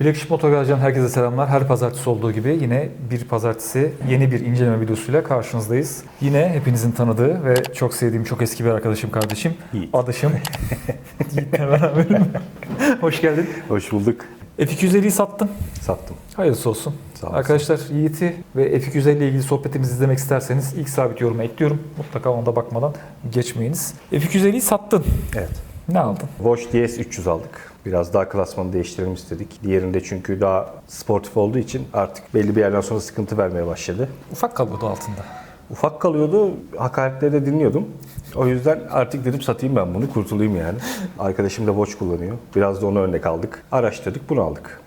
Bilekşik Motogar'dan herkese selamlar. Her pazartesi olduğu gibi yine bir pazartesi yeni bir inceleme videosuyla karşınızdayız. Yine hepinizin tanıdığı ve çok sevdiğim çok eski bir arkadaşım kardeşim. Yiğit. Adaşım. Yiğit'le beraberim. Hoş geldin. Hoş bulduk. F250'yi sattın. Sattım. Hayırlısı olsun. Sağ olasın. Arkadaşlar Yiğit'i ve F250 ile ilgili sohbetimizi izlemek isterseniz ilk sabit yoruma ekliyorum. Mutlaka ona da bakmadan geçmeyiniz. F250'yi sattın. Evet. Ne aldın? Bosch DS 300 aldık. Biraz daha klasmanı değiştirelim istedik. Diğerinde çünkü daha sportif olduğu için artık belli bir yerden sonra sıkıntı vermeye başladı. Ufak kalıyordu altında. Ufak kalıyordu, hakaretleri de dinliyordum. O yüzden artık dedim satayım ben bunu, kurtulayım yani. Arkadaşım da Bosch kullanıyor. Biraz da ona örnek aldık. Araştırdık, bunu aldık.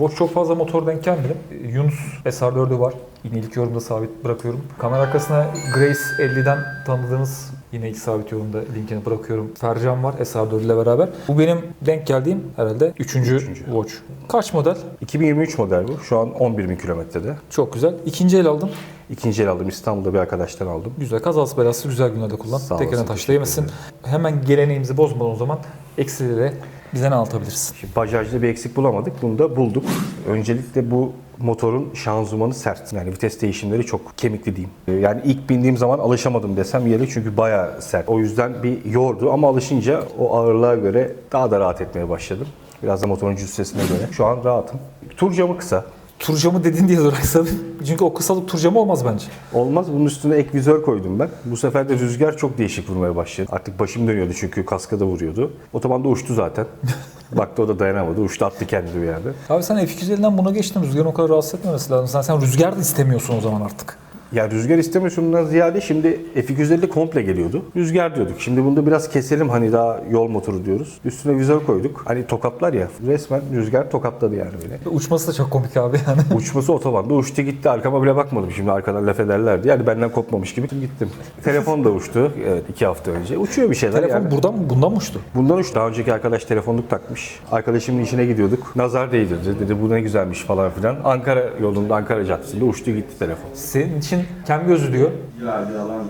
Boş çok fazla motor denk gelmedim. Yunus SR4'ü var. Yine ilk yorumda sabit bırakıyorum. Kamera arkasına Grace 50'den tanıdığınız yine ilk sabit yorumda linkini bırakıyorum. Fercan var SR4 ile beraber. Bu benim denk geldiğim herhalde 3. Üçüncü. Watch. Kaç model? 2023 model bu. Şu an 11.000 kilometrede. Çok güzel. İkinci el aldım. İkinci el aldım. İstanbul'da bir arkadaştan aldım. Güzel. Kazası belası güzel günlerde kullan. Tekerine taşla yemesin. Hemen geleneğimizi bozmadan o zaman eksilere bize ne anlatabilirsin? Şimdi Bajaj'da bir eksik bulamadık. Bunu da bulduk. Öncelikle bu motorun şanzımanı sert. Yani vites değişimleri çok kemikli diyeyim. Yani ilk bindiğim zaman alışamadım desem yeri çünkü bayağı sert. O yüzden bir yordu ama alışınca o ağırlığa göre daha da rahat etmeye başladım. Biraz da motorun cüssesine göre. Şu an rahatım. Tur camı kısa. Turcamı dedin diye duraksadım. Çünkü o kısalık turcamı olmaz bence. Olmaz. Bunun üstüne ek vizör koydum ben. Bu sefer de rüzgar çok değişik vurmaya başladı. Artık başım dönüyordu çünkü kaskada vuruyordu. Otobanda uçtu zaten. Baktı o da dayanamadı. Uçtu attı kendini bir yerde. Abi sen F250'den buna geçtin. Rüzgarın o kadar rahatsız etmemesi lazım. Sen, sen rüzgar da istemiyorsun o zaman artık. Ya rüzgar istemiyorsundan ziyade şimdi F250 komple geliyordu. Rüzgar diyorduk. Şimdi bunu da biraz keselim hani daha yol motoru diyoruz. Üstüne vizör koyduk. Hani tokatlar ya resmen rüzgar tokatladı yani böyle. Ve Uçması da çok komik abi yani. Uçması otobanda uçtu gitti. Arkama bile bakmadım şimdi arkadan laf ederlerdi. Yani benden kopmamış gibi gittim. Telefon da uçtu. Evet iki hafta önce. Uçuyor bir şeyler Telefon yani. buradan mı? Bundan mı uçtu? Bundan uçtu. Daha önceki arkadaş telefonluk takmış. Arkadaşımın işine gidiyorduk. Nazar değdirdi. Dedi bu ne güzelmiş falan filan. Ankara yolunda Ankara Caddesi'nde uçtu gitti telefon. Senin için kem gözü diyor. Ya bir yalan ya.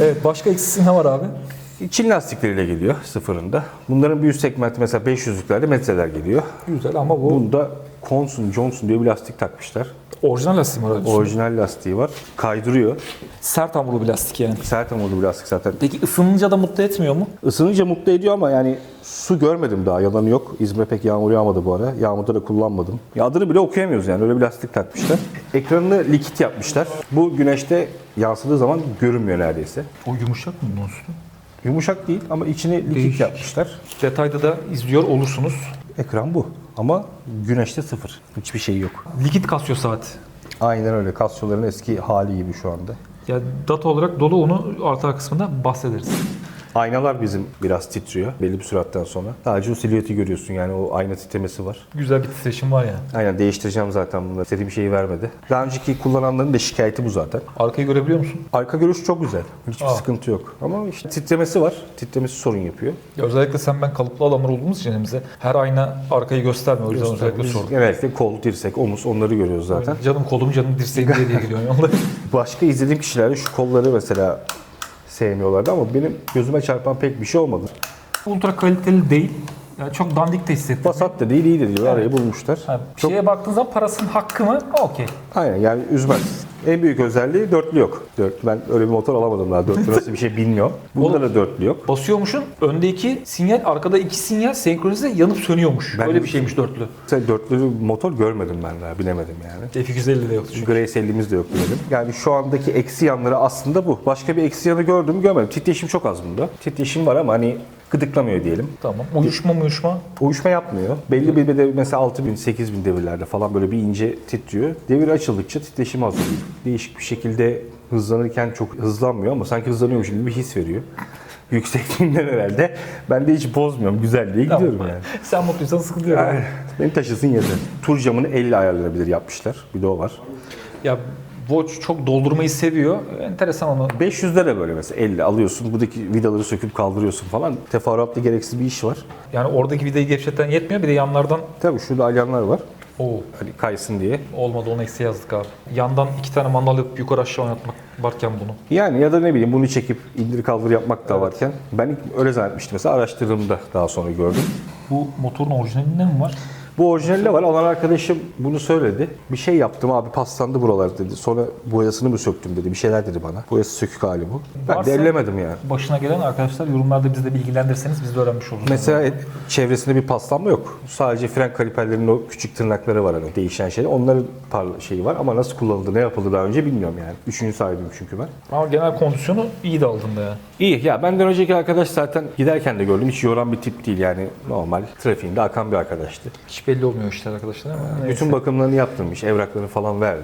Evet başka eksisi ne var abi? Çin lastikleriyle geliyor sıfırında. Bunların bir üst segmenti mesela 500'lüklerde metreler geliyor. Güzel ama bu Bunda Consun Johnson diye bir lastik takmışlar. orijinal lastik mi herhalde? Orijinal lastiği var. Kaydırıyor. Sert hamurlu bir lastik yani. Sert hamurlu bir lastik zaten. Peki ısınınca da mutlu etmiyor mu? Isınınca mutlu ediyor ama yani su görmedim daha. Yalanı yok. İzmir'e pek yağmur yağmadı bu ara. Yağmurda da kullanmadım. Ya adını bile okuyamıyoruz yani. Öyle bir lastik takmışlar. Ekranını likit yapmışlar. Bu güneşte yansıdığı zaman görünmüyor neredeyse. O yumuşak mı bunun üstü? Yumuşak değil ama içine likit Değişik. yapmışlar. Detayda da izliyor olursunuz. Ekran bu. Ama güneşte sıfır. Hiçbir şey yok. Likit kasıyor saat. Aynen öyle. Casio'ların eski hali gibi şu anda. Ya data olarak dolu onu arta kısmında bahsederiz. Aynalar bizim biraz titriyor belli bir süratten sonra. Sadece o silüeti görüyorsun yani o ayna titremesi var. Güzel bir titreşim var yani. Aynen değiştireceğim zaten bunları. İstediğim şeyi vermedi. Daha önceki kullananların da şikayeti bu zaten. Arkayı görebiliyor musun? Arka görüş çok güzel. Hiçbir Aa. sıkıntı yok. Ama işte titremesi var. Titremesi sorun yapıyor. Ya özellikle sen ben kalıplı adamlar olduğumuz için elimize her ayna arkayı göstermiyor. O yüzden özellikle sordum. genellikle kol, dirsek, omuz onları görüyoruz zaten. Canım kolum canım dirseğim diye diye gidiyorum yolda. Başka izlediğim kişilerde şu kolları mesela sevmiyorlardı ama benim gözüme çarpan pek bir şey olmadı. Ultra kaliteli değil. Yani çok dandik de hissettim. Basat da değil, iyi de değil. Arayı bulmuşlar. Yani bir Çok şeye baktığın zaman parasının hakkı mı? Okey. Aynen yani üzmez. En büyük özelliği dörtlü yok. Dört, ben öyle bir motor alamadım daha. Dörtlü nasıl bir şey bilmiyorum. Bunda Oğlum- da dörtlü yok. Basıyormuşsun önde iki sinyal arkada iki sinyal senkronize yanıp sönüyormuş. Ben- Öyle bir şeymiş dörtlü. Mesela dörtlü motor görmedim ben daha. Bilemedim yani. F250 de yoktu çünkü. Grace 50'miz de yok bilelim. Yani şu andaki eksi yanları aslında bu. Başka bir eksi yanı gördüm görmedim. Titreşim çok az bunda. Titreşim var ama hani gıdıklamıyor diyelim. Tamam. Uyuşma uyuşma. Uyuşma yapmıyor. Belli bir devir mesela 6000 8000 devirlerde falan böyle bir ince titriyor. Devir açıldıkça titreşim azalıyor. Değişik bir şekilde hızlanırken çok hızlanmıyor ama sanki hızlanıyormuş gibi bir his veriyor. Yüksekliğinden herhalde. Ben de hiç bozmuyorum. Güzel diye gidiyorum yani. Sen mutluysan sıkıntı yok. Yani Beni taşısın yeter. Tur camını elle ayarlanabilir yapmışlar. Bir de o var. Ya Watch çok doldurmayı seviyor. Enteresan onu. 500'de de böyle mesela elle alıyorsun. Buradaki vidaları söküp kaldırıyorsun falan. Teferruatlı gereksiz bir iş var. Yani oradaki vidayı gevşeten yetmiyor. Bir de yanlardan Tabii şurada alyanlar var. Oo, Hani kaysın diye. olmadı onu eksi yazdık abi. Yandan iki tane mandal yapıp yukarı aşağı oynatmak varken bunu. Yani ya da ne bileyim bunu çekip indir kaldır yapmak da varken ben ilk öyle zannetmiştim mesela araştırdığımda daha sonra gördüm. Bu motorun orijinalinde mi var? Bu orijinalde var. Alan arkadaşım bunu söyledi. Bir şey yaptım abi paslandı buralar dedi. Sonra boyasını mı söktüm dedi. Bir şeyler dedi bana. Boyası sökük hali bu. Ben Varsa- de ellemedim yani. Başına gelen arkadaşlar yorumlarda bizi de bilgilendirirseniz biz de öğrenmiş oluruz. Mesela et- çevresinde bir paslanma yok. Sadece fren kaliperlerinin o küçük tırnakları var hani değişen şey. Onların parla şeyi var ama nasıl kullanıldı, ne yapıldı daha önce bilmiyorum yani. Üçüncü sahibiyim çünkü ben. Ama genel kondisyonu iyi de aldın da yani. İyi ya benden önceki arkadaş zaten giderken de gördüm. Hiç yoran bir tip değil yani normal trafiğinde akan bir arkadaştı. Hiç belli olmuyor işler arkadaşlar ama neyse. Bütün bakımlarını yaptırmış, evraklarını falan verdi.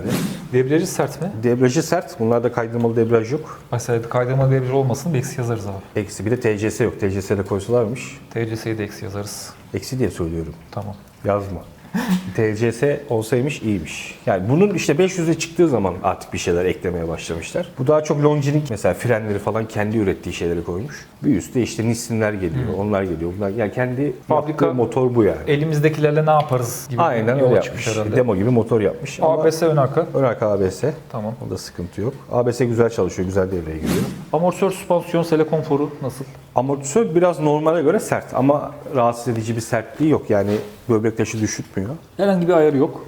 Debriyajı sert mi? Debriyajı sert. Bunlarda kaydırmalı debriyaj yok. Mesela kaydırma debriyaj olmasın bir eksi yazarız abi. Eksi bir de TCS yok. TCS'de koysalarmış. TCS'yi de eksi yazarız. Eksi diye söylüyorum. Tamam. Yazma. TCS olsaymış iyiymiş. Yani bunun işte 500'e çıktığı zaman artık bir şeyler eklemeye başlamışlar. Bu daha çok Longining mesela frenleri falan kendi ürettiği şeyleri koymuş. Bir üstte işte Nissin'ler geliyor, onlar geliyor. Bunlar yani kendi Fabrika- fabrika motor bu yani. Elimizdekilerle ne yaparız gibi Aynen yola öyle çıkmış yapmış. herhalde. Demo gibi motor yapmış. Ama ABS ön arka. ön arka ABS. Tamam. Onda sıkıntı yok. ABS güzel çalışıyor, güzel devreye giriyor. Amortisör, süspansiyon, sele konforu nasıl? Amortisör biraz normale göre sert ama rahatsız edici bir sertliği yok. Yani böbrek taşı düşürtmüyor. Herhangi bir ayarı yok.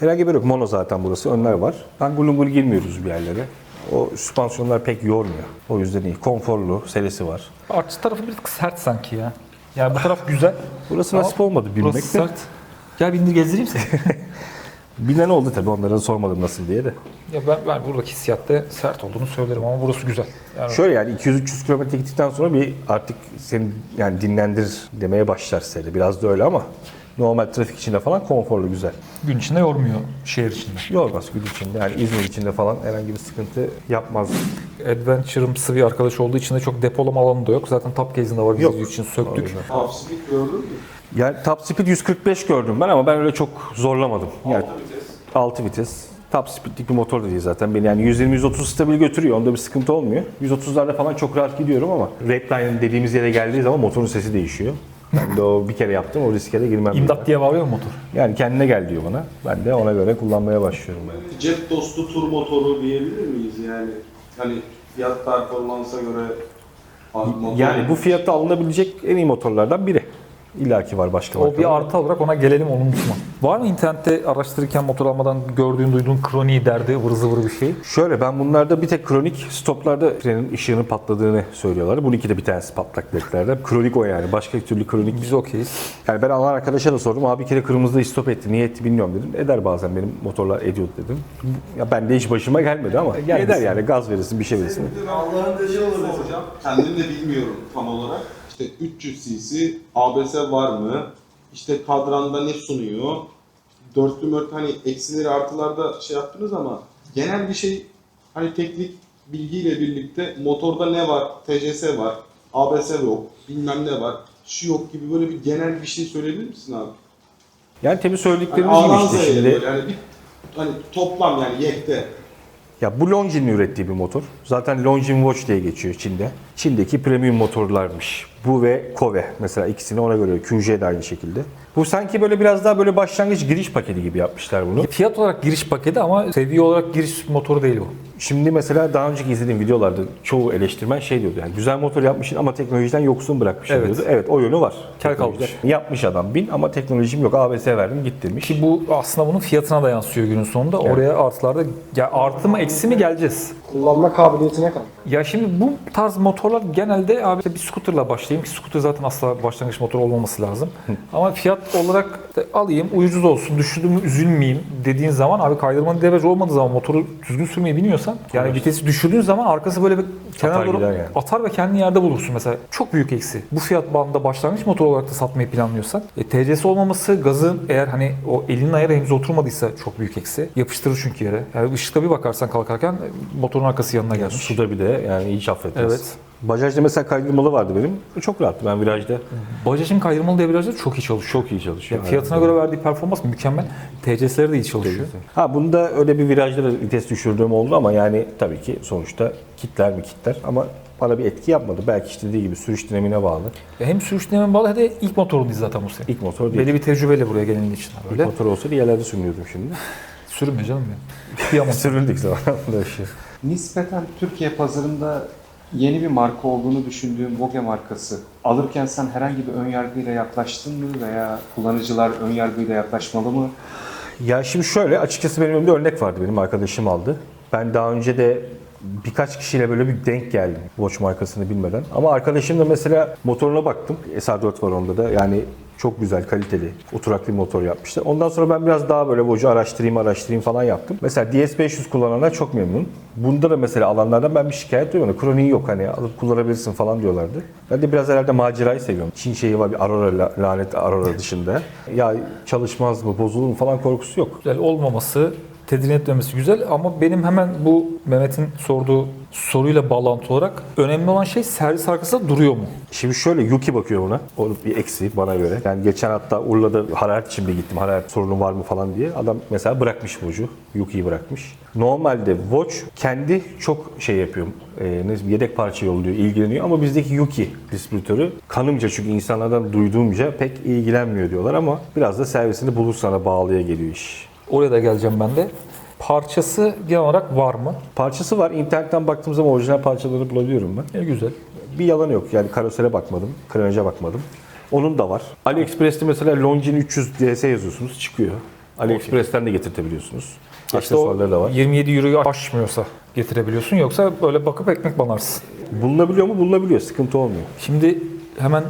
Herhangi bir yok. Mono zaten burası. Önler var. Ben gulungul girmiyoruz bir yerlere. O süspansiyonlar pek yormuyor. O yüzden iyi. Konforlu, selesi var. Artçı tarafı bir tık sert sanki ya. Yani bu taraf güzel. Burası Ama nasip olmadı bilmek Burası de. sert. Gel bindir gezdireyim seni. Bilen oldu tabii onlara sormadım nasıl diye de. ya ben, ben buradaki hissiyatta sert olduğunu söylerim ama burası güzel. Yani Şöyle yani 200-300 kilometre gittikten sonra bir artık seni yani dinlendir demeye başlar seni. Biraz da öyle ama normal trafik içinde falan konforlu güzel. gün içinde yormuyor şehir içinde. Yormaz gün içinde yani İzmir içinde falan herhangi bir sıkıntı yapmaz. Adventure'ımsı bir arkadaş olduğu için de çok depolama alanı da yok. Zaten top case'inde var biz Yok. için söktük. Hafızlık gördün mü? Yani top speed 145 gördüm ben ama ben öyle çok zorlamadım. Yani 6 vites. Top speed'lik bir motor da değil zaten. Beni yani 120-130 stabil götürüyor. Onda bir sıkıntı olmuyor. 130'larda falan çok rahat gidiyorum ama redline dediğimiz yere geldiği zaman motorun sesi değişiyor. Ben de o bir kere yaptım. O riske de girmem. İmdat diye bağırıyor mu motor? Yani kendine gel diyor bana. Ben de ona göre kullanmaya başlıyorum. Ben. Cep dostu tur motoru diyebilir miyiz yani? Hani fiyat performansa göre Yani bu fiyatta alınabilecek en iyi motorlardan biri. İlla ki var başka O markalar. bir artı olarak ona gelelim onu unutma. Var mı internette araştırırken motor almadan gördüğün, duyduğun kroniği derdi, ıvır zıvır bir şey? Şöyle ben bunlarda bir tek kronik stoplarda frenin ışığının patladığını söylüyorlar. Bunun iki de bir tanesi patlak ledlerden. Kronik o yani. Başka bir türlü kronik. Biz okeyiz. Yani ben alan arkadaşa da sordum. Abi bir kere kırmızıda stop etti. Niye etti bilmiyorum dedim. Eder bazen benim motorlar ediyor dedim. Ya ben de hiç başıma gelmedi ama gelmesin. eder yani. Gaz verirsin bir şey verirsin. Allah'ın dediği soracağım. Kendim de bilmiyorum tam olarak. İşte 300 cc ABS var mı? İşte kadranda ne sunuyor? Dörtlü mört hani eksileri artılarda şey yaptınız ama genel bir şey hani teknik bilgiyle birlikte motorda ne var? TCS var. ABS yok. Bilmem ne var. Şu yok gibi böyle bir genel bir şey söyleyebilir misin abi? Yani tabii söylediklerimiz gibi Ağlan işte şimdi. böyle hani bir hani toplam yani yekte. Ya bu Longines ürettiği bir motor. Zaten Longines Watch diye geçiyor Çin'de. Çin'deki premium motorlarmış. Bu ve Kove mesela ikisini ona göre. QJ de aynı şekilde. Bu sanki böyle biraz daha böyle başlangıç giriş paketi gibi yapmışlar bunu. Fiyat olarak giriş paketi ama seviye olarak giriş motoru değil bu. Şimdi mesela daha önceki izlediğim videolarda çoğu eleştirmen şey diyordu yani güzel motor yapmışsın ama teknolojiden yoksun bırakmışsın Evet. diyordu. Evet o yönü var. Kel kalmış. Yapmış adam bin ama teknolojim yok ABS verdim git demiş. Ki bu aslında bunun fiyatına da yansıyor günün sonunda. Oraya artılarda ya artı mı eksi mi geleceğiz? Kullanma kabiliyetine kalmış. Ya şimdi bu tarz motorlar genelde abi işte bir scooterla başlayayım ki scooter zaten asla başlangıç motoru olmaması lazım. Ama fiyat olarak da alayım ucuz olsun düşürdüm üzülmeyeyim dediğin zaman abi kaydırmanın debriyaj olmadığı zaman motoru düzgün sürmeyi bilmiyorsan yani vitesi düşürdüğün zaman arkası böyle bir kenara doğru yani. atar ve kendini yerde bulursun mesela. Çok büyük eksi. Bu fiyat bandında başlangıç motor olarak da satmayı planlıyorsan e, TCS olmaması gazın eğer hani o elinin ayarı henüz oturmadıysa çok büyük eksi. Yapıştırır çünkü yere. Yani ışıkta bir bakarsan kalkarken e, motorun arkası yanına gelmiş. Suda bir de yani hiç affetmez. Evet. Bajajda mesela kaydırmalı vardı benim. Çok rahattı ben virajda. Bajaj'ın kaydırmalı debriyajları çok iyi çalışıyor. Çok iyi çalışıyor. Yani fiyatına göre verdiği performans mükemmel. TCS'leri de iyi çalışıyor. Ha bunda öyle bir virajda da vites düşürdüğüm oldu ama yani tabii ki sonuçta kitler mi kitler ama bana bir etki yapmadı. Belki işte dediği gibi sürüş dinamine bağlı. Ya hem sürüş dinamine bağlı hem de ilk motorundayız zaten bu sene. İlk motor değil. Belli bir tecrübeyle buraya gelindiği için İlk böyle. motor olsaydı yerlerde sürünüyordum şimdi. Sürünme canım benim. Kıyamam. Süründük zamanında şey. Nispeten Türkiye pazarında Yeni bir marka olduğunu düşündüğüm Vogue markası. Alırken sen herhangi bir ön yargıyla yaklaştın mı veya kullanıcılar ön yargıyla yaklaşmalı mı? Ya şimdi şöyle açıkçası benim önümde örnek vardı benim arkadaşım aldı. Ben daha önce de birkaç kişiyle böyle bir denk geldim Watch markasını bilmeden. Ama arkadaşım da mesela motoruna baktım. SR4 var onda da yani çok güzel kaliteli oturaklı motor yapmışlar. Ondan sonra ben biraz daha böyle Watch'u araştırayım araştırayım falan yaptım. Mesela DS500 kullananlar çok memnun. Bunda da mesela alanlardan ben bir şikayet duymadım. Kroniği yok hani alıp kullanabilirsin falan diyorlardı. Ben de biraz herhalde macerayı seviyorum. Çin şeyi var bir Aurora la- lanet Aurora dışında. Ya çalışmaz mı bozulur mu falan korkusu yok. Güzel olmaması, tedirgin etmemesi güzel ama benim hemen bu Mehmet'in sorduğu soruyla bağlantı olarak önemli olan şey servis arkasında duruyor mu? Şimdi şöyle Yuki bakıyor buna. O bir eksi bana göre. Yani geçen hatta Urla'da hararet için bir gittim. Hararet sorunu var mı falan diye. Adam mesela bırakmış Watch'u. Yuki'yi bırakmış. Normalde Watch kendi çok şey yapıyor. E, ne yedek parça yolluyor, ilgileniyor. Ama bizdeki Yuki distribütörü kanımca çünkü insanlardan duyduğumca pek ilgilenmiyor diyorlar ama biraz da servisini bulur sana bağlıya geliyor iş. Oraya da geleceğim ben de. Parçası genel olarak var mı? Parçası var. İnternetten baktığım zaman orijinal parçalarını bulabiliyorum ben. E, güzel. Bir yalan yok. Yani karosere bakmadım, krenaja bakmadım. Onun da var. AliExpress'te mesela Longines 300 DS yazıyorsunuz, çıkıyor. AliExpress'ten de getirtebiliyorsunuz. İşte Aksesuarları da var. 27 euroyu aşmıyorsa getirebiliyorsun yoksa böyle bakıp ekmek banarsın. Bulunabiliyor mu? Bulunabiliyor. Sıkıntı olmuyor. Şimdi hemen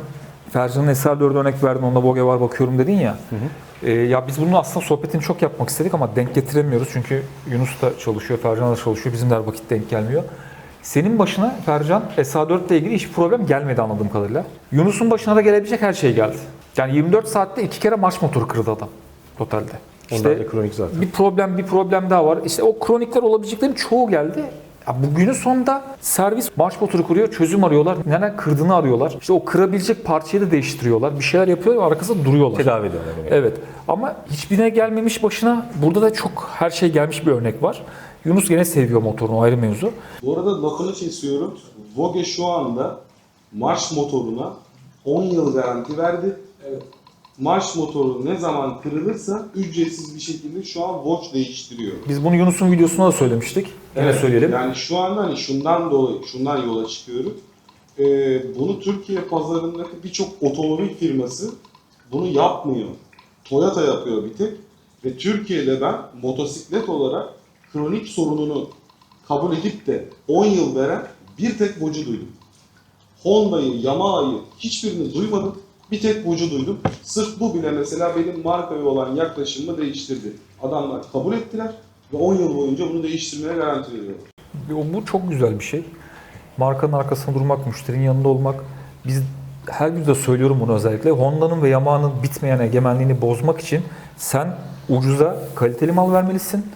Fercan'ın SR4 örnek verdin onda Vogue var bakıyorum dedin ya. Ee, ya biz bunun aslında sohbetini çok yapmak istedik ama denk getiremiyoruz. Çünkü Yunus da çalışıyor, Fercan da çalışıyor. Bizim de her vakit denk gelmiyor. Senin başına Fercan SA4 ile ilgili hiçbir problem gelmedi anladığım kadarıyla. Yunus'un başına da gelebilecek her şey geldi. Yani 24 saatte iki kere marş motoru kırdı adam totalde. Onlar da kronik zaten. Bir problem bir problem daha var. İşte o kronikler olabileceklerin çoğu geldi. Ya bugünün sonunda servis marş motoru kuruyor, çözüm arıyorlar. Neden kırdığını arıyorlar. İşte o kırabilecek parçayı da değiştiriyorlar. Bir şeyler yapıyor ve arkasında duruyorlar. Tedavi ediyorlar. yani. Evet. Ama hiçbirine gelmemiş başına. Burada da çok her şey gelmiş bir örnek var. Yunus gene seviyor motorunu ayrı mevzu. Bu arada lafını kesiyorum. Vogue şu anda marş motoruna 10 yıl garanti verdi. Marş motoru ne zaman kırılırsa ücretsiz bir şekilde şu an Watch değiştiriyor. Biz bunu Yunus'un videosunda da söylemiştik. Yine söyleyelim. Yani şu anda hani şundan dolayı, şundan yola çıkıyorum. Ee, bunu Türkiye pazarındaki birçok otomobil firması bunu yapmıyor. Toyota yapıyor bir tek. Ve Türkiye'de ben motosiklet olarak kronik sorununu kabul edip de 10 yıl veren bir tek Vocu duydum. Honda'yı, Yamaha'yı hiçbirini duymadım. Bir tek Vocu duydum. Sırf bu bile mesela benim markaya olan yaklaşımımı değiştirdi. Adamlar kabul ettiler ve 10 yıl boyunca bunu değiştirmeye garanti veriyorlar. Bu çok güzel bir şey. Markanın arkasında durmak, müşterinin yanında olmak. Biz her videoda söylüyorum bunu özellikle. Honda'nın ve Yamaha'nın bitmeyen egemenliğini bozmak için sen ucuza kaliteli mal vermelisin.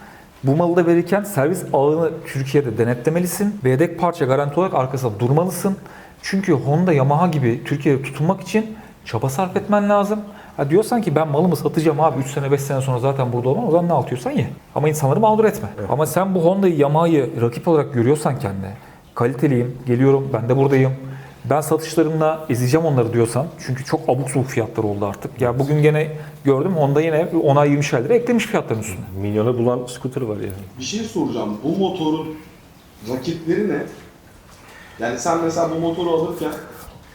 Bu malı da verirken servis ağını Türkiye'de denetlemelisin. Ve yedek parça garanti olarak arkasında durmalısın. Çünkü Honda, Yamaha gibi Türkiye'de tutunmak için çaba sarf etmen lazım. Ha diyorsan ki ben malımı satacağım abi 3 sene 5 sene sonra zaten burada olmam o zaman ne altıyorsan ye. Ama insanları mağdur etme. Ama sen bu Honda'yı Yamaha'yı rakip olarak görüyorsan kendine kaliteliyim, geliyorum, ben de buradayım. Ben satışlarımla ezeceğim onları diyorsan çünkü çok abuk subuk fiyatlar oldu artık. Ya bugün gene gördüm Honda yine 10'a 20 lira eklemiş fiyatların üstüne. Milyona bulan scooter var yani. Bir şey soracağım. Bu motorun rakipleri ne? Yani sen mesela bu motoru alırken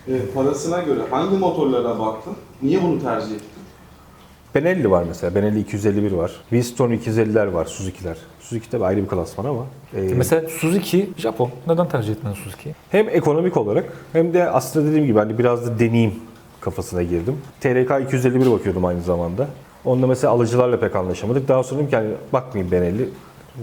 e, parasına göre hangi motorlara baktın? Niye bunu tercih ettin? Benelli var mesela. Benelli 251 var. Winston 250'ler var. Suzuki'ler. Suzuki tabii ayrı bir klasman ama. e, Mesela Suzuki, Japon. Neden tercih etmedin Suzuki'yi? Hem ekonomik olarak hem de aslında dediğim gibi hani biraz da deneyim kafasına girdim. TRK 251 bakıyordum aynı zamanda. Onunla mesela alıcılarla pek anlaşamadık. Daha sonra dedim ki hani bakmayayım Benelli,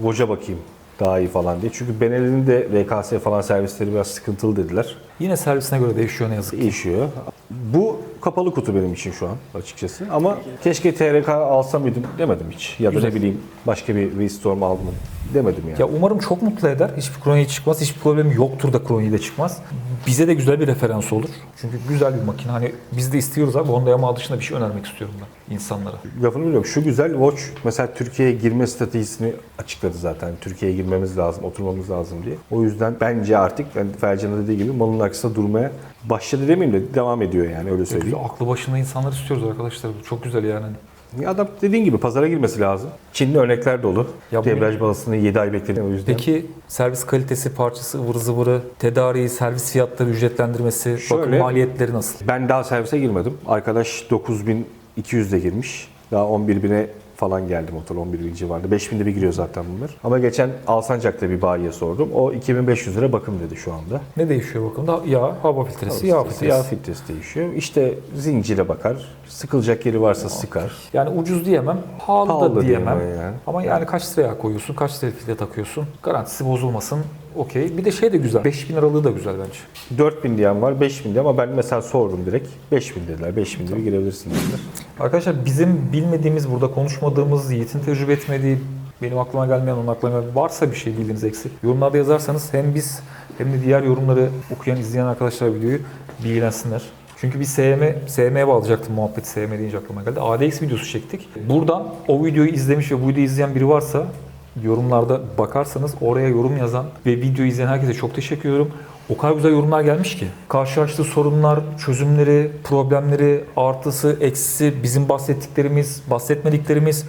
Voca bakayım daha iyi falan diye. Çünkü Benelli'nin de VKS falan servisleri biraz sıkıntılı dediler. Yine servisine göre değişiyor ne yazık ki. Değişiyor. Bu kapalı kutu benim için şu an açıkçası. Ama keşke TRK alsam mıydım demedim hiç. Ya da Güzel. ne bileyim başka bir V-Storm aldım demedim yani. Ya umarım çok mutlu eder. Hiçbir kroniği çıkmaz. Hiçbir problemi yoktur da kroniği de çıkmaz. Bize de güzel bir referans olur. Çünkü güzel bir makine. Hani biz de istiyoruz abi. Honda Yamaha dışında bir şey önermek istiyorum ben insanlara. Lafını biliyorum. Şu güzel Watch mesela Türkiye'ye girme stratejisini açıkladı zaten. Türkiye'ye girmemiz lazım, oturmamız lazım diye. O yüzden bence artık yani Fercan'ın dediği gibi malın arkasında durmaya başladı demeyeyim de devam ediyor yani öyle söyleyeyim. Güzel, aklı başında insanlar istiyoruz arkadaşlar. Bu çok güzel yani. Ya adam dediğin gibi pazara girmesi lazım. Çinli örnekler dolu. Ya Debriyaj balasını 7 ay bekledim o yüzden. Peki servis kalitesi, parçası, ıvır zıvırı, tedariği, servis fiyatları, ücretlendirmesi, bakım Şöyle- maliyetleri nasıl? Ben daha servise girmedim. Arkadaş 9200'de girmiş. Daha 11.000'e falan geldi motor 11 bin civarında. 5000'de bir giriyor zaten bunlar. Ama geçen Alsancak'ta bir bayiye sordum. O 2500 lira bakım dedi şu anda. Ne değişiyor bakımda? Yağ, hava filtresi, yağ filtresi. Yağ filtresi değişiyor. İşte zincire bakar. Sıkılacak yeri varsa sıkar. Yani ucuz diyemem, pahalı, Pahalı da diyemem. diyemem yani. Ama yani kaç liraya koyuyorsun, kaç liraya filtre takıyorsun? Garantisi bozulmasın. Okey. Bir de şey de güzel. 5000 liralığı da güzel bence. 4000 diyen var, 5000 diye ama ben mesela sordum direkt. 5000 dediler. 5000 lira girebilirsin dediler. Arkadaşlar bizim bilmediğimiz, burada konuşmadığımız, Yiğit'in tecrübe etmediği, benim aklıma gelmeyen, onun gelmeyen varsa bir şey bildiğiniz eksik. Yorumlarda yazarsanız hem biz hem de diğer yorumları okuyan, izleyen arkadaşlar videoyu bilgilensinler. Çünkü bir SM, SM'ye bağlayacaktım muhabbeti SM deyince aklıma geldi. ADX videosu çektik. Buradan o videoyu izlemiş ve bu videoyu izleyen biri varsa yorumlarda bakarsanız oraya yorum yazan ve videoyu izleyen herkese çok teşekkür ediyorum. O kadar güzel yorumlar gelmiş ki. Karşılaştığı sorunlar, çözümleri, problemleri, artısı, eksisi, bizim bahsettiklerimiz, bahsetmediklerimiz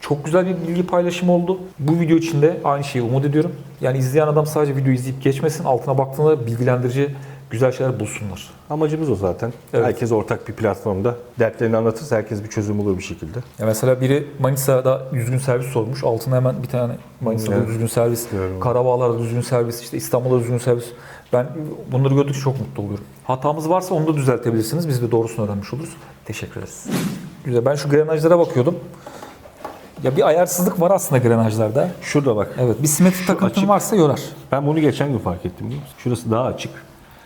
çok güzel bir bilgi paylaşımı oldu. Bu video için de aynı şeyi umut ediyorum. Yani izleyen adam sadece videoyu izleyip geçmesin, altına baktığında bilgilendirici güzel şeyler bulsunlar. Amacımız o zaten. Evet. Herkes ortak bir platformda dertlerini anlatırsa herkes bir çözüm bulur bir şekilde. Ya mesela biri Manisa'da düzgün servis sormuş. Altına hemen bir tane Manisa'da Evet. düzgün servis. Karabağlar'da düzgün servis, işte İstanbul'da düzgün servis. Ben bunları gördükçe çok mutlu oluyorum. Hatamız varsa onu da düzeltebilirsiniz. Biz de doğrusunu öğrenmiş oluruz. Teşekkür ederiz. Güzel. Ben şu grenajlara bakıyordum. Ya bir ayarsızlık var aslında grenajlarda. Şurada bak. Evet. Bir simetri takıntın açık. varsa yorar. Ben bunu geçen gün fark ettim? Şurası daha açık.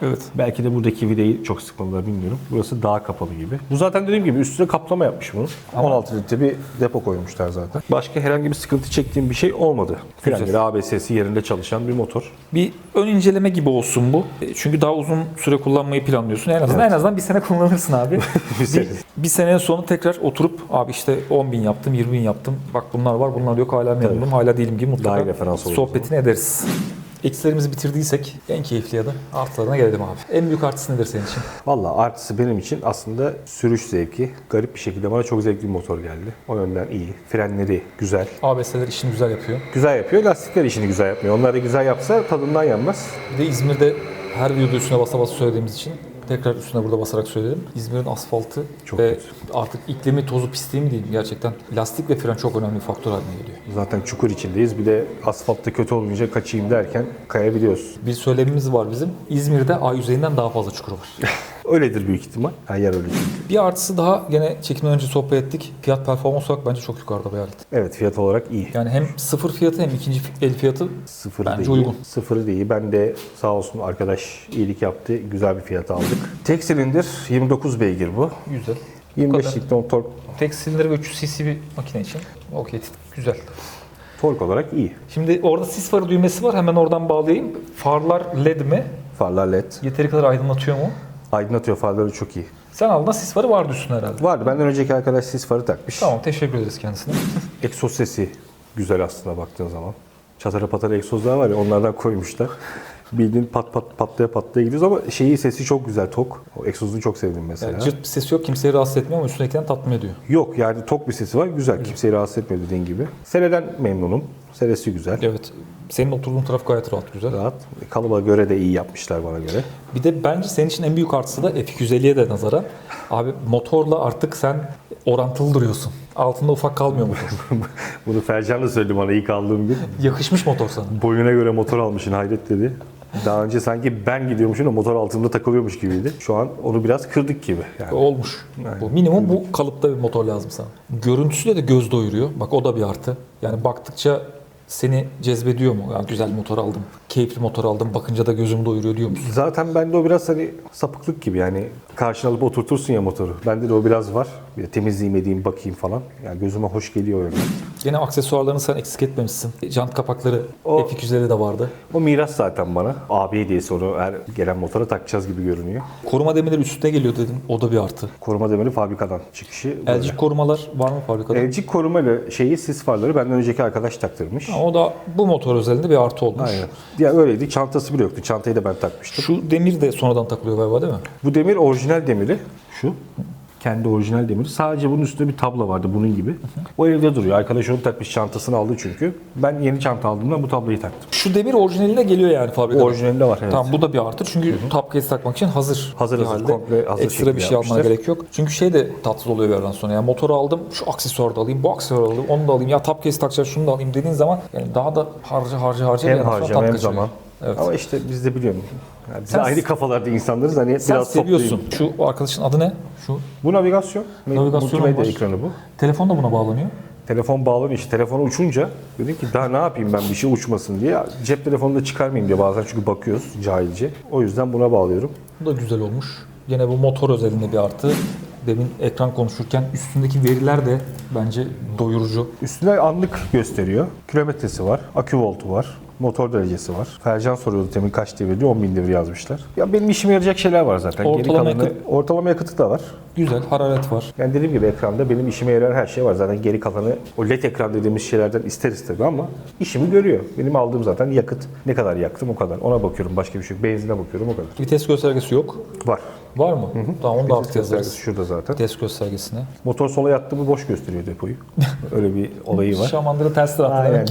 Evet. Belki de buradaki vidayı çok sıkmadılar bilmiyorum. Burası daha kapalı gibi. Bu zaten dediğim gibi üstüne kaplama yapmış bunu. 16 litre bir depo koymuşlar zaten. Başka herhangi bir sıkıntı çektiğim bir şey olmadı. Frenleri, ABS'si yerinde çalışan bir motor. Bir ön inceleme gibi olsun bu. E, Çünkü daha uzun süre kullanmayı planlıyorsun. En azından en azından bir sene kullanırsın abi. Bir sene. bir, bir senenin sonu tekrar oturup abi işte 10 bin yaptım, 20 bin yaptım. Bak bunlar var, bunlar yok. Hala memnunum, hala değilim gibi mutlaka Daha referans sohbetini ederiz. Eksilerimizi bitirdiysek en keyifli ya da artılarına gelelim abi. En büyük artısı nedir senin için? Valla artısı benim için aslında sürüş zevki. Garip bir şekilde bana çok zevkli bir motor geldi. O yönden iyi. Frenleri güzel. ABS'ler işini güzel yapıyor. Güzel yapıyor. Lastikler işini güzel yapmıyor. Onlar da güzel yapsa tadından yenmez. Bir de İzmir'de her videoda üstüne basa basa söylediğimiz için tekrar üstüne burada basarak söyleyelim. İzmir'in asfaltı Çok ve kötü. artık iklimi, tozu, pisliği mi diyeyim gerçekten lastik ve fren çok önemli faktör haline geliyor. Zaten çukur içindeyiz. Bir de asfaltta kötü olmayınca kaçayım derken kayabiliyoruz. Bir söylemimiz var bizim. İzmir'de ay yüzeyinden daha fazla çukur var. Öyledir büyük ihtimal. Her yer öyle çünkü. bir artısı daha gene çekimden önce sohbet ettik. Fiyat performans olarak bence çok yukarıda bir alet. Evet fiyat olarak iyi. Yani hem sıfır fiyatı hem ikinci el fiyatı Sıfırı Bence iyi. uygun. Sıfırı iyi. Ben de sağ olsun arkadaş iyilik yaptı. Güzel bir fiyata aldık. Tek silindir 29 beygir bu. güzel. 25 kadar. Newton tork, Tek silindir ve 300 cc bir makine için. Okey güzel. tork olarak iyi. Şimdi orada sis farı düğmesi var. Hemen oradan bağlayayım. Farlar led mi? Farlar led. Yeteri kadar aydınlatıyor mu? Aydınlatıyor farları çok iyi. Sen aldığında sis farı vardı üstünde herhalde. Vardı. Benden önceki arkadaş sis farı takmış. Tamam teşekkür ederiz kendisine. Egzoz sesi güzel aslında baktığın zaman. Çatara patara egzozlar var ya onlardan koymuşlar. Bildiğin pat pat patlaya patlaya gidiyoruz ama şeyi sesi çok güzel tok. O egzozunu çok sevdim mesela. Yani cırt bir sesi yok kimseyi rahatsız etmiyor ama üstündekinden tatmin ediyor. Yok yani tok bir sesi var güzel. Kimseyi rahatsız etmiyor dediğin gibi. Sereden memnunum. Seresi güzel. Evet. Senin oturduğun taraf gayet rahat güzel. Rahat. Kalıba göre de iyi yapmışlar bana göre. Bir de bence senin için en büyük artısı da F250'ye de nazaran. Abi motorla artık sen orantılı duruyorsun. Altında ufak kalmıyor motor. Bunu Fercan da söyledi bana ilk aldığım gün. Yakışmış motor sana. Boyuna göre motor almışsın hayret dedi. Daha önce sanki ben gidiyormuşum da motor altımda takılıyormuş gibiydi. Şu an onu biraz kırdık gibi. Yani. Olmuş. Bu minimum bu kalıpta bir motor lazım sana. Görüntüsüyle de göz doyuruyor. Bak o da bir artı. Yani baktıkça seni cezbediyor mu? Ya güzel motor aldım, keyifli motor aldım, bakınca da gözüm doyuruyor diyor musun? Zaten bende o biraz hani sapıklık gibi yani karşına alıp oturtursun ya motoru. Bende de o biraz var. Bir de temizleyeyim edeyim bakayım falan. Yani gözüme hoş geliyor öyle. Gene aksesuarlarını sen eksik etmemişsin. Jant kapakları O- F250'de de vardı. O miras zaten bana. Abi hediyesi onu her gelen motora takacağız gibi görünüyor. Koruma demirleri üstüne geliyor dedim. O da bir artı. Koruma demiri fabrikadan çıkışı. Elcik korumalar var mı fabrikada? Elcik korumalı şeyi sis farları benden önceki arkadaş taktırmış. Ha, O da bu motor özelinde bir artı olmuş. Aynen. Ya öyleydi. Çantası bile yoktu. Çantayı da ben takmıştım. Şu demir de sonradan takılıyor galiba değil mi? Bu demir orijinal demiri. Şu. Kendi orijinal demiri. Sadece bunun üstünde bir tablo vardı bunun gibi. O evde duruyor. Arkadaş onu takmış çantasını aldı çünkü. Ben yeni çanta aldığımda bu tabloyu taktım. Şu demir orijinaline geliyor yani fabrikada. Orijinalinde var evet. Tamam bu da bir artı çünkü case takmak için hazır. Hazır hazır, halde. komple hazır Ekstra bir şey yapmışlar. gerek yok. Çünkü şey de tatsız oluyor bir yerden sonra. Yani motoru aldım, şu aksesuarı da alayım, bu aksesuarı alayım, onu da alayım. Ya top case takacağız, şunu da alayım dediğin zaman yani daha da harca harca harca Hem tat hem zaman. Evet. Ama işte biz de biliyorum. Yani biz Sen- aynı kafalarda insanlarız. Hani Sen biraz seviyorsun. toplayayım. Şu arkadaşın adı ne? Şu Bu navigasyon. Navigasyonum Multimedya var. ekranı bu. telefon da buna bağlanıyor. Telefon bağlanıyor işte. Telefonu uçunca dedim ki daha ne yapayım ben bir şey uçmasın diye. Cep telefonunu da çıkarmayayım diye bazen çünkü bakıyoruz cahilce. O yüzden buna bağlıyorum. Bu da güzel olmuş. Yine bu motor özelinde bir artı. Demin ekran konuşurken üstündeki veriler de bence doyurucu. Üstüne anlık gösteriyor. Kilometresi var, akü voltu var, motor derecesi var. Fercan soruyordu temin kaç devir diyor, 10 bin devir yazmışlar. Ya benim işime yarayacak şeyler var zaten. Geri Ortalama kalanı- yakıt- ortalama yakıtı da var. Güzel, hararet var. Yani dediğim gibi ekranda benim işime yarayan her şey var. Zaten geri kalanı o led ekran dediğimiz şeylerden isteriz tabii ama işimi görüyor. Benim aldığım zaten yakıt. Ne kadar yaktım o kadar. Ona bakıyorum başka bir şey yok. Benzine bakıyorum o kadar. Vites göstergesi yok. Var. Var mı? Tamam onu da yazarız. göstergesi şurada zaten. Vites göstergesine. Motor sola yattı mı boş gösteriyor depoyu. Öyle bir olayı var. Şamandıra ters tarafta Aynen.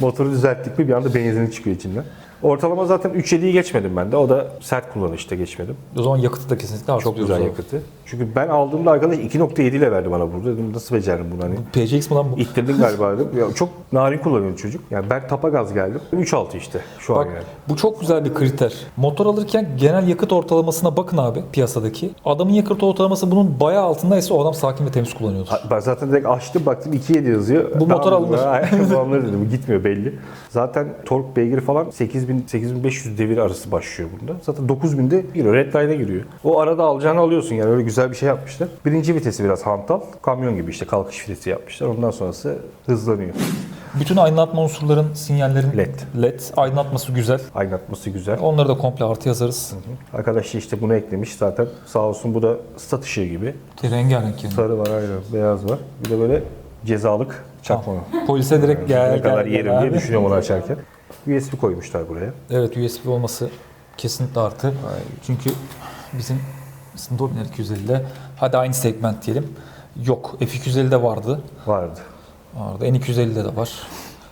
Motoru düzelttik mi bir anda benzin çıkıyor içinden. Ortalama zaten 3.7'yi geçmedim ben de. O da sert kullanışta geçmedim. O zaman yakıtı da kesinlikle Çok artırıyoruz. güzel yakıtı. Çünkü ben aldığımda arkadaş 2.7 ile verdi bana burada. Dedim nasıl beceririm bunu hani. PCX mi lan bu? İttirdin galiba dedim. Ya çok narin kullanıyor çocuk. Yani ben tapa gaz geldim. 3.6 işte şu Bak an yani. bu çok güzel bir kriter. Motor alırken genel yakıt ortalamasına bakın abi piyasadaki. Adamın yakıt ortalaması bunun bayağı altındaysa o adam sakin ve temiz kullanıyordur. Ben zaten direkt açtım baktım 2.7 yazıyor. Bu motor alınır. alınır dedim. Gitmiyor belli. Zaten tork beygiri falan 8000 8500 devir arası başlıyor bunda. Zaten 9000'de giriyor. Redline'e giriyor. O arada alacağını alıyorsun yani öyle güzel bir şey yapmışlar. Birinci vitesi biraz hantal. Kamyon gibi işte kalkış vitesi yapmışlar. Ondan sonrası hızlanıyor. Bütün aydınlatma unsurların, sinyallerin LED. LED aydınlatması güzel. Aydınlatması güzel. Onları da komple artı yazarız. Arkadaş işte bunu eklemiş zaten. Sağ olsun bu da stat ışığı gibi. Rengarenk yani. Sarı var aynen. Beyaz var. Bir de böyle cezalık çakma. Polise direkt gel ne kadar gel, yerim gel diye düşünüyorum onu açarken. USB koymuşlar buraya. Evet USB olması kesinlikle artı. Çünkü bizim Dominar 250'de hadi aynı segment diyelim. Yok F250'de vardı. Vardı. Vardı. N250'de de var.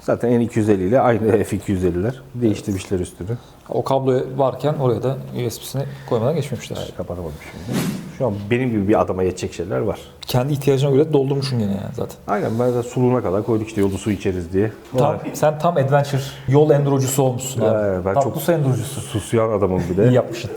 Zaten N250 ile aynı F250'ler. Değiştirmişler üstünü. O kablo varken oraya da USB'sini koymadan geçmemişler. Kapatamadım şimdi. Şu an benim gibi bir adama yetecek şeyler var. Kendi ihtiyacına göre doldurmuşsun gene yani zaten. Aynen ben de suluğuna kadar koyduk işte yolda su içeriz diye. Tam, sen tam adventure, yol endrocusu olmuşsun abi. Evet, ben tam çok- bu endrocusu. Susuyan adamım bir İyi de. yapmışsın.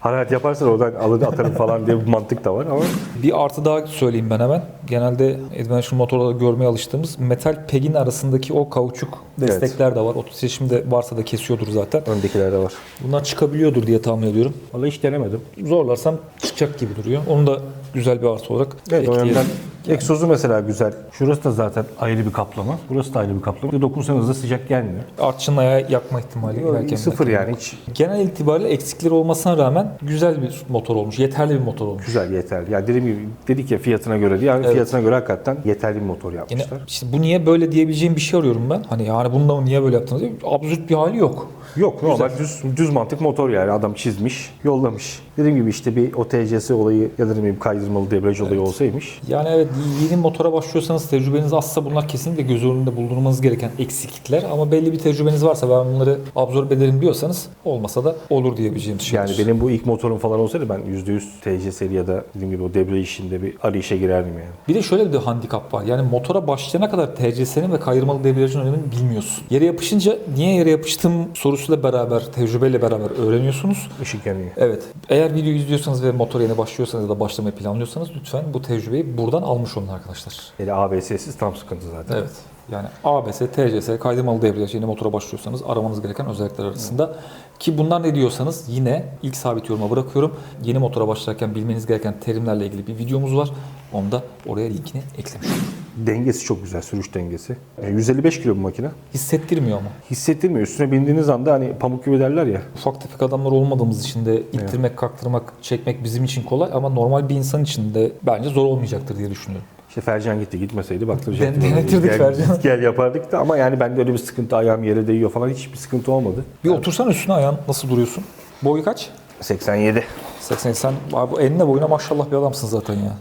Hararet yaparsan oradan alır atarım falan diye bir mantık da var ama Bir artı daha söyleyeyim ben hemen. Genelde adventure motorlarda görmeye alıştığımız metal pegin arasındaki o kauçuk destekler de var. O titreşimde varsa da kesiyordur zaten. öndekilerde var. Bunlar çıkabiliyordur diye tahmin ediyorum. Vallahi hiç denemedim. Zorlarsam çıkacak gibi duruyor. Onu da güzel bir artı olarak Evet o ekleyelim. yönden egzozu mesela güzel. Şurası da zaten ayrı bir kaplama. Burası da ayrı bir kaplama. Dokunsanız da sıcak gelmiyor. Artçının ayağı yakma ihtimali. inerken Sıfır yani hiç Genel itibariyle eksikleri olmasına rağmen güzel bir motor olmuş. Yeterli bir motor olmuş. güzel yeterli. Yani dediğim gibi dedik ya fiyatına göre değil. Yani Evet. fiyatına göre hakikaten yeterli bir motor yapmışlar. işte bu niye böyle diyebileceğim bir şey arıyorum ben. Hani yani bunda mı niye böyle yaptınız diye. Absürt bir hali yok. Yok normal düz, düz mantık motor yani adam çizmiş, yollamış. Dediğim gibi işte bir OTCS olayı ya da ne bileyim kaydırmalı debriyaj olayı olsaymış. Yani evet yeni motora başlıyorsanız tecrübeniz azsa bunlar kesinlikle göz önünde bulundurmanız gereken eksiklikler. Ama belli bir tecrübeniz varsa ben bunları absorbe ederim diyorsanız olmasa da olur diyebileceğim şeyler. Yani benim bu ilk motorum falan olsaydı ben %100 TCS'li ya da dediğim gibi o debriyaj işinde bir arayışa girerdim yani. Bir de şöyle bir handikap var. Yani motora başlayana kadar TCS'nin ve kayırmalı debriyajın önemini bilmiyorsun. Yere yapışınca niye yere yapıştım sorusuyla beraber, tecrübeyle beraber öğreniyorsunuz. Işık yanıyor. Evet. Eğer video izliyorsanız ve motora yeni başlıyorsanız ya da başlamayı planlıyorsanız lütfen bu tecrübeyi buradan almış olun arkadaşlar. Hele ABS'siz tam sıkıntı zaten. Evet. Yani ABS, TCS, kaydırmalı debriyaj yeni motora başlıyorsanız aramanız gereken özellikler arasında. Ki bunlar ne diyorsanız yine ilk sabit yoruma bırakıyorum. Yeni motora başlarken bilmeniz gereken terimlerle ilgili bir videomuz var. Onu da oraya linkini eklemiş oldum. Dengesi çok güzel, sürüş dengesi. E, 155 kilo bu makine. Hissettirmiyor ama. Hissettirmiyor. Üstüne bindiğiniz anda hani pamuk gibi derler ya. Ufak tefek adamlar olmadığımız için de ittirmek, kaktırmak, çekmek bizim için kolay ama normal bir insan için de bence zor olmayacaktır diye düşünüyorum. İşte Fercan gitti gitmeseydi baktıracaktım. Den- denetirdik gel, Fercan'ı. Gel yapardık da ama yani bende öyle bir sıkıntı ayağım yere değiyor falan hiçbir sıkıntı olmadı. Bir otursan üstüne ayağın nasıl duruyorsun? Boyu kaç? 87. 80 sen abi bu enine boyuna maşallah bir adamsın zaten ya.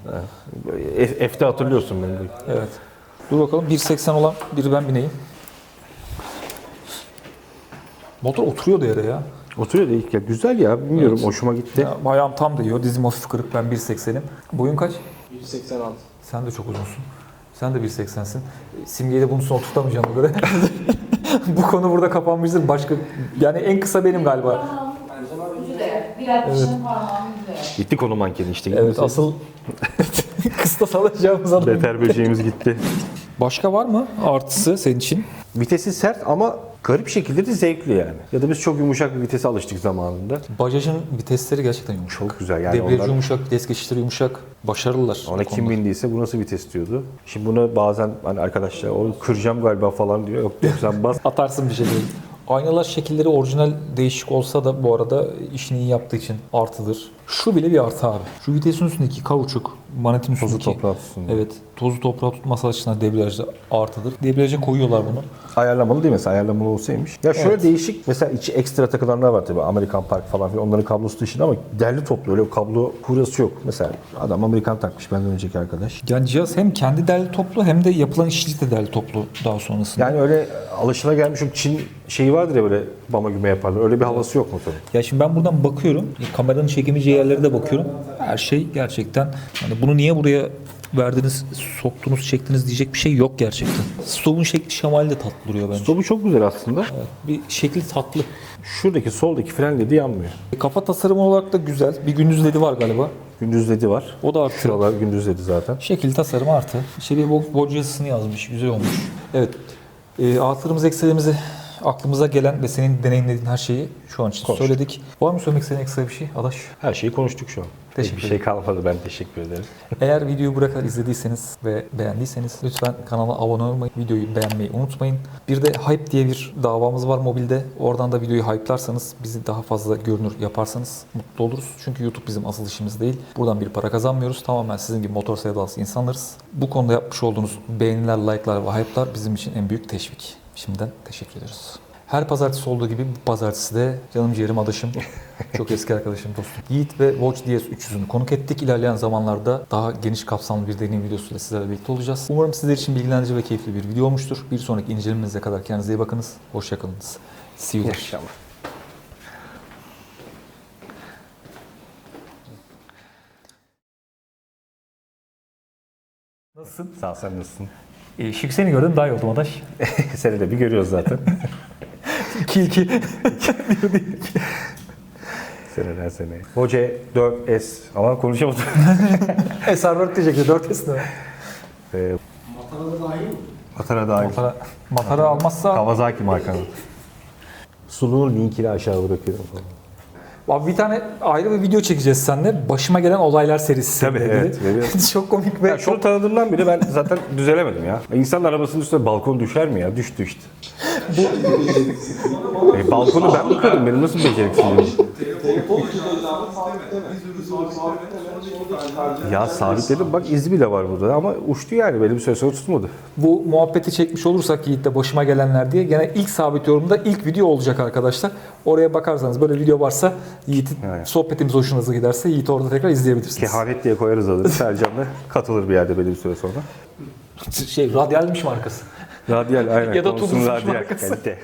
F- F'de hatırlıyorsun beni. Evet. Dur bakalım 1.80 olan biri ben bineyim. Motor oturuyordu yere ya. Oturuyor da ilk ya. Güzel ya. Bilmiyorum. Evet. Hoşuma gitti. ya ayağım tam değiyor. Dizim hafif kırık. Ben 1.80'im. Boyun kaç? 186. Sen de çok uzunsun. Sen de 1.80'sin. Simge'yi de bunun üstüne oturtamayacağım o göre. Bu konu burada kapanmıştır. Başka yani en kısa benim galiba. De. Gitti konu mankeni işte. Evet asıl kıstas alacağımız adam. Beter böceğimiz gitti. Başka var mı artısı senin için? Vitesi sert ama garip şekilde de zevkli yani. Ya da biz çok yumuşak bir vitese alıştık zamanında. Bajaj'ın vitesleri gerçekten yumuşak. Çok güzel yani Debriyajı onlar- yumuşak, vites geçişleri yumuşak. Başarılılar. Ona kim bindiyse bu nasıl vites diyordu. Şimdi buna bazen hani arkadaşlar onu kıracağım galiba falan diyor. Yok yok sen bas. Atarsın bir şey değil. Aynalar şekilleri orijinal değişik olsa da bu arada işini iyi yaptığı için artıdır. Şu bile bir artı abi. Şu vitesin üstündeki kauçuk, manetin Tozu üstündeki... toprağı tutsun. Evet. Tozu toprağı tutması açısından debriyajda artıdır. Debriyaja koyuyorlar bunu. Ayarlamalı değil mi? Mesela ayarlamalı olsaymış. Ya şöyle Evet. değişik mesela içi ekstra takılanlar var tabii. Amerikan Park falan filan. Onların kablosu dışında ama derli toplu öyle kablo kurası yok. Mesela adam Amerikan takmış benden önceki arkadaş. Yani cihaz hem kendi derli toplu hem de yapılan işçilik de derli toplu daha sonrasında. Yani öyle alışılagelmiş o Çin şeyi vardır ya böyle bama güme yaparlar. Öyle bir havası yok motorun. Ya şimdi ben buradan bakıyorum. Kameranın çekemeyeceği yerlere de bakıyorum. Her şey gerçekten hani bunu niye buraya verdiniz, soktunuz, çektiniz diyecek bir şey yok gerçekten. Stop'un şekli şemali de tatlı duruyor bence. Stopu çok güzel aslında. Evet, bir şekli tatlı. Şuradaki soldaki fren ledi yanmıyor. Kafa tasarımı olarak da güzel. Bir gündüz ledi var galiba. Gündüz ledi var. O da artı. Şuralar gündüz ledi zaten. Şekil tasarımı artı. İşte bir bo- boc yazısını yazmış. Güzel olmuş. Evet. E, artılarımız eksilerimizi aklımıza gelen ve senin deneyimlediğin her şeyi şu an için Konuştuk. söyledik. Var mı söylemek istediğin ekstra bir şey Adaş? Her şeyi konuştuk şu an. Teşekkür bir şey kalmadı ben teşekkür ederim. Eğer videoyu buraya kadar izlediyseniz ve beğendiyseniz lütfen kanala abone olmayı, videoyu beğenmeyi unutmayın. Bir de Hype diye bir davamız var mobilde. Oradan da videoyu hype'larsanız, bizi daha fazla görünür yaparsanız mutlu oluruz. Çünkü YouTube bizim asıl işimiz değil. Buradan bir para kazanmıyoruz. Tamamen sizin gibi motor sevdalısı insanlarız. Bu konuda yapmış olduğunuz beğeniler, like'lar ve hype'lar bizim için en büyük teşvik. Şimdiden teşekkür ediyoruz. Her pazartesi olduğu gibi bu pazartesi de canım ciğerim adaşım, çok eski arkadaşım dostum. Yiğit ve Watch DS 300'ünü konuk ettik. İlerleyen zamanlarda daha geniş kapsamlı bir deneyim videosuyla sizlerle birlikte olacağız. Umarım sizler için bilgilendirici ve keyifli bir video olmuştur. Bir sonraki incelememize kadar kendinize iyi bakınız. Hoşçakalınız. See you. İnşallah. Nasılsın? Sağ ol sen nasılsın? E, şık seni gördüm daha iyi oldum adaş. Seni de bir görüyoruz zaten. ki ki. Seneler sene. Hoca 4S ama konuşamadım. SR4 diyecekti 4S ne? Ee, Matara dahil. Matara, matara almazsa Kawasaki markanın. Sunumun linkini aşağı bırakıyorum. Abi bir tane ayrı bir video çekeceğiz seninle. Başıma gelen olaylar serisi. Tabii, ilgili. evet, evet. çok komik ve Ya şunu tanıdığımdan beri ben zaten düzelemedim ya. İnsan arabasının üstüne balkon düşer mi ya? Düştü işte. E, balkonu ben mi kırdım? Benim nasıl beceriksizliğim? Ya sabitledim bak izi bile var burada ama uçtu yani belli bir süre sonra tutmadı. bu muhabbeti çekmiş olursak Yiğit'te başıma gelenler diye gene ilk sabit yorumda ilk video olacak arkadaşlar. Oraya bakarsanız böyle video varsa Yiğit'in Evet. sohbetimiz hoşunuza giderse Yiğit'i orada tekrar izleyebilirsiniz. Kehanet diye koyarız adını. Sercan da katılır bir yerde belli bir süre sonra. Şey radyalmiş markası. Radyal aynen. Ya da markası. kalite.